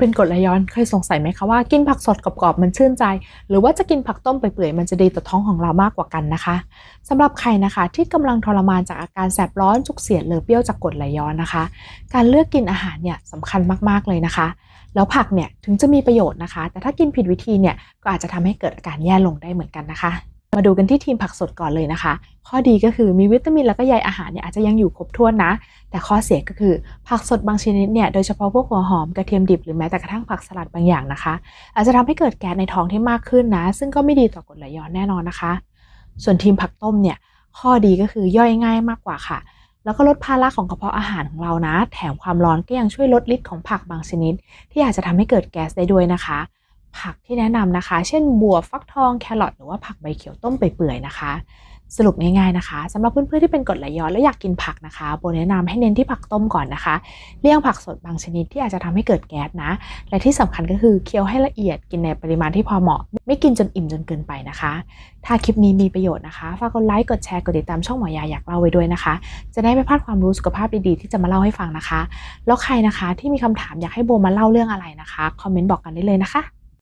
เป็นกรดไหลย้อนเคยสงสัยไหมคะว่ากินผักสดกรอบๆมันชื่นใจ หรือว่าจะกินผักต้มเปื่อยๆมันจะดีต่อท้องของเรามากกว่ากันนะคะสำหรับใครนะคะที่กำลังทรมานจากอาการแสบร้อนจุกเสียดหรือเปรี้ยวจากกรดไหลย้อนนะคะ การเลือกกินอาหารเนี่ยสำคัญมากๆเลยนะคะ แล้วผักเนี่ยถึงจะมีประโยชน์นะคะ แต่ถ้ากินผิดวิธีเนี่ยก็อาจจะทำให้เกิดอาการแย่ลงได้เหมือนกันนะคะ มาดูกันที่ทีมผักสดก่อนเลยนะคะ ข้อดีก็คือมีวิตามินแล้วก็ใยอาหารเนี่ยอาจจะยังอยู่ครบถ้วนนะ แต่ข้อเสียก็คือผักสดบางชนิดเนี่ยโดยเฉพาะพวกหัวหอมกระเทียมดิบหรือแม้แต่กระทั่งผักสลัดบางอย่างนะคะ อาจจะทำให้เกิดแก๊สในท้องที่มากขึ้นนะ ซึ่งก็ไม่ดีต่อกรดไหลย้อนแน่นอนนะคะ ส่วนทีมผักต้มเนี่ยข้อดีก็คือย่อยง่ายมากกว่าค่ะ แล้วก็ลดภาระของกระเพาะอาหารของเรานะ แถมความร้อนก็ยังช่วยลดฤทธิ์ของผักบางชนิด ที่อาจจะทำให้เกิดแก๊สได้ด้วยนะคะ ผักที่แนะนำนะคะ เช่นบัวฟักทองแครอทหรือว่าผักใบเขียวต้มเปื่อยๆนะคะ สรุปง่ายๆนะคะสำหรับเพื่อนๆที่เป็นกรดไหลย้อนและอยากกินผักนะคะโบแนะนำให้เน้นที่ผักต้มก่อนนะคะเลี่ยงผักสดบางชนิดที่อาจจะทำให้เกิดแก๊สนะ และที่สำคัญก็คือเคี้ยวให้ละเอียดกินในปริมาณที่พอเหมาะ ไม่กินจนอิ่มจนเกินไปนะคะ ถ้าคลิปนี้มีประโยชน์นะคะฝากกดไลค์กดแชร์กดติดตามช่องหมอยาอยากเล่าไว้ด้วยนะคะ จะได้ไม่พลาดความรู้สุขภาพดีๆที่จะมาเล่าให้ฟังนะคะ แล้วใครนะคะที่มีคำถามอยากให้โบมาเล่าเรื่องอะไรนะคะคอมเมนต์บอกกันได้เลยนะคะ